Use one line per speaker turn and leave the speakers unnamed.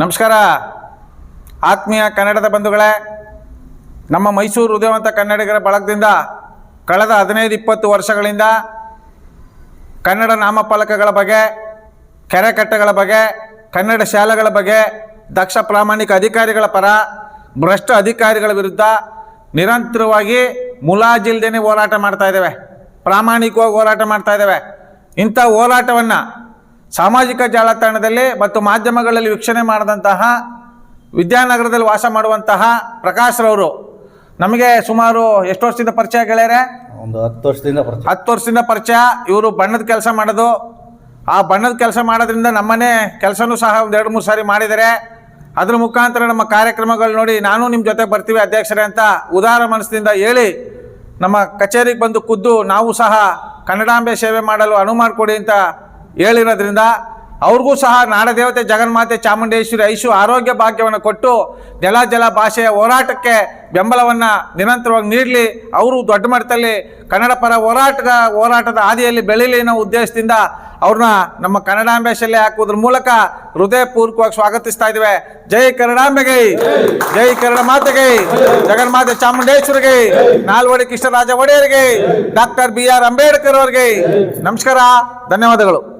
ನಮಸ್ಕಾರ. ಆತ್ಮೀಯ ಕನ್ನಡದ ಬಂಧುಗಳೇ, ನಮ್ಮ ಮೈಸೂರು ಹೃದಯವಂತ ಕನ್ನಡಿಗರ ಬಳಗದಿಂದ ಕಳೆದ ಹದಿನೈದು, ಇಪ್ಪತ್ತು ವರ್ಷಗಳಿಂದ ಕನ್ನಡ ನಾಮಫಲಕಗಳ ಬಗ್ಗೆ ಕೆರೆಕಟ್ಟೆಗಳ ಬಗ್ಗೆ, ಕನ್ನಡ ಶಾಲೆಗಳ ಬಗ್ಗೆ ದಕ್ಷ ಪ್ರಾಮಾಣಿಕ ಅಧಿಕಾರಿಗಳ ಪರ, ಭ್ರಷ್ಟ ಅಧಿಕಾರಿಗಳ ವಿರುದ್ಧ ನಿರಂತರವಾಗಿ ಮುಲಾಜಿಲ್ದೇನೆ ಹೋರಾಟ ಮಾಡ್ತಾ ಇದ್ದೇವೆ. ಪ್ರಾಮಾಣಿಕವಾಗಿ ಹೋರಾಟ ಮಾಡ್ತಾ ಇದ್ದೇವೆ. ಇಂಥ ಹೋರಾಟವನ್ನು ಸಾಮಾಜಿಕ ಜಾಲತಾಣದಲ್ಲಿ ಮತ್ತು ಮಾಧ್ಯಮಗಳಲ್ಲಿ ವೀಕ್ಷಣೆ ಮಾಡಿದಂತಹ ವಿದ್ಯಾನಗರದಲ್ಲಿ ವಾಸ ಮಾಡುವಂತಹ ಪ್ರಕಾಶ್ರವರು ನಮಗೆ ಸುಮಾರು ಎಷ್ಟು ವರ್ಷದಿಂದ ಪರಿಚಯ ಗೆಳೆಯರೆ?
ಒಂದು ಹತ್ತು ವರ್ಷದಿಂದ ಪರಿಚಯ.
ಹತ್ತು ವರ್ಷದಿಂದ ಪರಿಚಯ. ಇವರು ಬಣ್ಣದ ಕೆಲಸ ಮಾಡೋದು. ಆ ಬಣ್ಣದ ಕೆಲಸ ಮಾಡೋದ್ರಿಂದ ನಮ್ಮನೆ ಕೆಲಸನೂ ಸಹ ಒಂದು ಎರಡು ಮೂರು ಸಾರಿ ಮಾಡಿದ್ದಾರೆ. ಅದ್ರ ಮುಖಾಂತರ ನಮ್ಮ ಕಾರ್ಯಕ್ರಮಗಳು ನೋಡಿ ನಾನು ನಿಮ್ಮ ಜೊತೆ ಬರ್ತೀವಿ ಅಧ್ಯಕ್ಷರೇ ಅಂತ ಉದಾರ ಮನಸ್ಸಿನಿಂದ ಹೇಳಿ ನಮ್ಮ ಕಚೇರಿಗೆ ಬಂದು ಖುದ್ದು ನಾವು ಸಹ ಕನ್ನಡಾಂಬೆ ಸೇವೆ ಮಾಡಲು ಅನುವು ಮಾಡಿಕೊಡಿ ಅಂತ ಹೇಳಿರೋದ್ರಿಂದ ಅವ್ರಿಗೂ ಸಹ ನಾಡದೇವತೆ ಜಗನ್ಮಾತೆ ಚಾಮುಂಡೇಶ್ವರಿ ಐಶು ಆರೋಗ್ಯ ಭಾಗ್ಯವನ್ನು ಕೊಟ್ಟು ಜಲ ಜಲ ಭಾಷೆಯ ಹೋರಾಟಕ್ಕೆ ಬೆಂಬಲವನ್ನು ನಿರಂತರವಾಗಿ ನೀಡಲಿ. ಅವರು ದೊಡ್ಡ ಮಟ್ಟದಲ್ಲಿ ಕನ್ನಡ ಪರ ಹೋರಾಟದ ಹೋರಾಟದ ಹಾದಿಯಲ್ಲಿ ಬೆಳೀಲಿ ಅನ್ನೋ ಉದ್ದೇಶದಿಂದ ಅವ್ರನ್ನ ನಮ್ಮ ಕನ್ನಡಾಂಬೆ ಶಾಲೆ ಹಾಕುವುದ್ರ ಮೂಲಕ ಹೃದಯಪೂರ್ವಕವಾಗಿ ಸ್ವಾಗತಿಸ್ತಾ ಇದ್ದೇವೆ. ಜೈ ಕನ್ನಡಾಂಬೆಗೆ, ಜೈ ಕನ್ನಡ ಮಾತೆಗೆ, ಜಗನ್ಮಾತೆ ಚಾಮುಂಡೇಶ್ವರಿಗೆ, ನಾಲ್ವಡಿ ಕೃಷ್ಣರಾಜ ಒಡೆಯರಿಗೆ, ಡಾಕ್ಟರ್ ಬಿ ಆರ್ ಅಂಬೇಡ್ಕರ್ ಅವರಿಗೆ ನಮಸ್ಕಾರ, ಧನ್ಯವಾದಗಳು.